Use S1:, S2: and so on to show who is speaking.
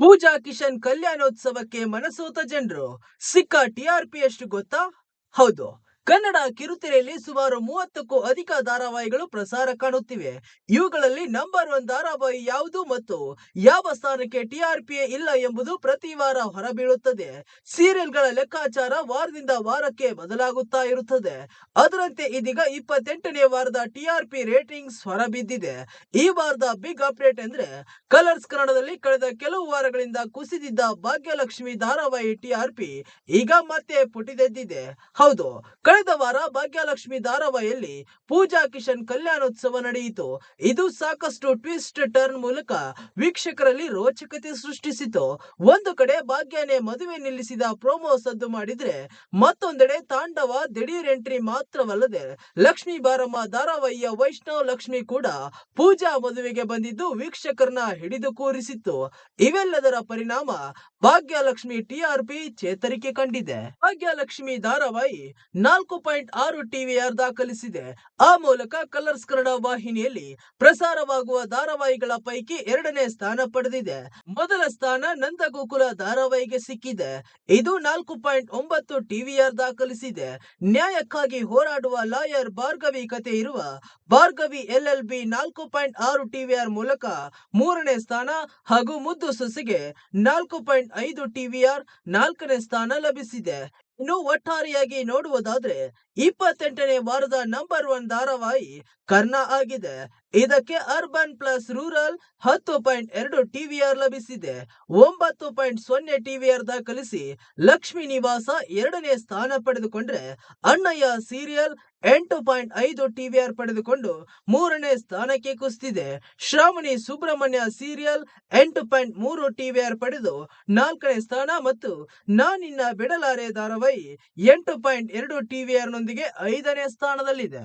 S1: ಪೂಜಾ ಕಿಶನ್ ಕಲ್ಯಾಣೋತ್ಸವಕ್ಕೆ ಮನಸೋತ ಜನರು. ಸಿಕ್ಕ ಟಿಆರ್ಪಿ ಎಷ್ಟು ಗೊತ್ತಾ? ಹೌದು. ಕನ್ನಡ ಕಿರುತೆರೆಯಲ್ಲಿ ಸುಮಾರು ಮೂವತ್ತಕ್ಕೂ ಅಧಿಕ ಧಾರಾವಾಹಿಗಳು ಪ್ರಸಾರ ಕಾಣುತ್ತಿವೆ. ಇವುಗಳಲ್ಲಿ ನಂಬರ್ ಒನ್ ಧಾರಾವಾಹಿ ಯಾವುದು ಮತ್ತು ಯಾವ ಸ್ಥಾನಕ್ಕೆ ಟಿಆರ್ಪಿ ಇಲ್ಲ ಎಂಬುದು ಪ್ರತಿ ವಾರ ಹೊರಬೀಳುತ್ತದೆ. ಸೀರಿಯಲ್ಗಳ ಲೆಕ್ಕಾಚಾರ ವಾರದಿಂದ ವಾರಕ್ಕೆ ಬದಲಾಗುತ್ತಾ ಇರುತ್ತದೆ. ಅದರಂತೆ ಇದೀಗ ಇಪ್ಪತ್ತೆಂಟನೇ ವಾರದ ಟಿಆರ್ಪಿ ರೇಟಿಂಗ್ಸ್ ಹೊರಬಿದ್ದಿದೆ. ಈ ವಾರದ ಬಿಗ್ ಅಪ್ಡೇಟ್ ಅಂದ್ರೆ ಕಲರ್ಸ್ ಕನ್ನಡದಲ್ಲಿ ಕಳೆದ ಕೆಲವು ವಾರಗಳಿಂದ ಕುಸಿದಿದ್ದ ಭಾಗ್ಯಲಕ್ಷ್ಮಿ ಧಾರಾವಾಹಿ ಟಿಆರ್ಪಿ ಈಗ ಮತ್ತೆ ಪುಟಿದೆದ್ದಿದೆ. ಹೌದು, ಕಳೆದ ವಾರ ಭಾಗ್ಯಲಕ್ಷ್ಮಿ ಧಾರಾವಾಹಿಯಲ್ಲಿ ಪೂಜಾ ಕಿಶನ್ ಕಲ್ಯಾಣೋತ್ಸವ ನಡೆಯಿತು. ಇದು ಸಾಕಷ್ಟು ಟ್ವಿಸ್ಟ್ ಟರ್ನ್ ಮೂಲಕ ವೀಕ್ಷಕರಲ್ಲಿ ರೋಚಕತೆ ಸೃಷ್ಟಿಸಿತು. ಒಂದು ಕಡೆ ಭಾಗ್ಯನೇ ಮದುವೆ ನಿಲ್ಲಿಸಿದ ಪ್ರೋಮೋ ಸದ್ದು ಮಾಡಿದ್ರೆ ಮತ್ತೊಂದೆಡೆ ತಾಂಡವ ದಿಢೀರ್ ಎಂಟ್ರಿ ಮಾತ್ರವಲ್ಲದೆ ಲಕ್ಷ್ಮಿ ಬಾರಮ್ಮ ಧಾರಾವಾಹಿಯ ವೈಷ್ಣವ್ ಲಕ್ಷ್ಮಿ ಕೂಡ ಪೂಜಾ ಮದುವೆಗೆ ಬಂದಿದ್ದು ವೀಕ್ಷಕರನ್ನ ಹಿಡಿದು ಕೂರಿಸಿತ್ತು. ಇವೆಲ್ಲದರ ಪರಿಣಾಮ ಭಾಗ್ಯಲಕ್ಷ್ಮಿ ಟಿಆರ್ಪಿ ಚೇತರಿಕೆ ಕಂಡಿದೆ. ಭಾಗ್ಯಲಕ್ಷ್ಮಿ ಧಾರಾವಾಹಿ ನಾಲ್ಕು ಪಾಯಿಂಟ್ ಆರು ಟಿವಿಆರ್ ದಾಖಲಿಸಿದೆ. ಆ ಮೂಲಕ ಕಲರ್ಸ್ ಕನ್ನಡ ವಾಹಿನಿಯಲ್ಲಿ ಪ್ರಸಾರವಾಗುವ ಧಾರಾವಾಹಿಗಳ ಪೈಕಿ ಎರಡನೇ ಸ್ಥಾನ ಪಡೆದಿದೆ. ಮೊದಲ ಸ್ಥಾನ ನಂದಗೋಕುಲ ಧಾರಾವಾಹಿಗೆ ಸಿಕ್ಕಿದೆ. ಇದು ನಾಲ್ಕು ಪಾಯಿಂಟ್ ಒಂಬತ್ತು ಟಿವಿಆರ್ ದಾಖಲಿಸಿದೆ. ನ್ಯಾಯಕ್ಕಾಗಿ ಹೋರಾಡುವ ಲಾಯರ್ ಭಾರ್ಗವಿ ಕತೆ ಇರುವ ಭಾರ್ಗವಿ ಎಲ್ ಬಿ ನಾಲ್ಕು ಪಾಯಿಂಟ್ ಆರು ಟಿವಿಆರ್ ಮೂಲಕ ಮೂರನೇ ಸ್ಥಾನ ಹಾಗೂ ಮುದ್ದು ಸೊಸೆಗೆ ನಾಲ್ಕು ಪಾಯಿಂಟ್ ಐದು ಟಿವಿಆರ್ ನಾಲ್ಕನೇ ಸ್ಥಾನ ಲಭಿಸಿದೆ. ಇನ್ನು ಒಟ್ಟಾರೆಯಾಗಿ ನೋಡುವುದಾದ್ರೆ ಇಪ್ಪತ್ತೆಂಟನೇ ವಾರದ ನಂಬರ್ ಒನ್ ಧಾರಾವಾಹಿ ಕರ್ಣ ಆಗಿದೆ. ಇದಕ್ಕೆ ಅರ್ಬನ್ ಪ್ಲಸ್ ರೂರಲ್ ಹತ್ತು ಪಾಯಿಂಟ್ ಎರಡು ಟಿವಿಆರ್ ಲಭಿಸಿದೆ. ಒಂಬತ್ತು ಪಾಯಿಂಟ್ ಸೊನ್ನೆ ಟಿವಿಆರ್ ದಾಖಲಿಸಿ ಲಕ್ಷ್ಮೀ ನಿವಾಸ ಎರಡನೇ ಸ್ಥಾನ ಪಡೆದುಕೊಂಡ್ರೆ ಅಣ್ಣಯ್ಯ ಸೀರಿಯಲ್ ಎಂಟು ಪಾಯಿಂಟ್ ಐದು ಟಿವಿಆರ್ ಪಡೆದುಕೊಂಡು ಮೂರನೇ ಸ್ಥಾನಕ್ಕೆ ಕುಸಿದಿದೆ ಶ್ರಾವಣಿ ಸುಬ್ರಹ್ಮಣ್ಯ ಸೀರಿಯಲ್ ಎಂಟು ಪಾಯಿಂಟ್ ಮೂರು ಟಿವಿಆರ್ ಪಡೆದು ನಾಲ್ಕನೇ ಸ್ಥಾನ ಮತ್ತು ನಾನಿನ್ನ ಬಿಡಲಾರೆ ಧಾರಾವಾಹಿ ಎಂಟು ಪಾಯಿಂಟ್ ಎರಡು ಟಿವಿಆರ್ ನೊಂದಿಗೆ ಐದನೇ ಸ್ಥಾನದಲ್ಲಿದೆ.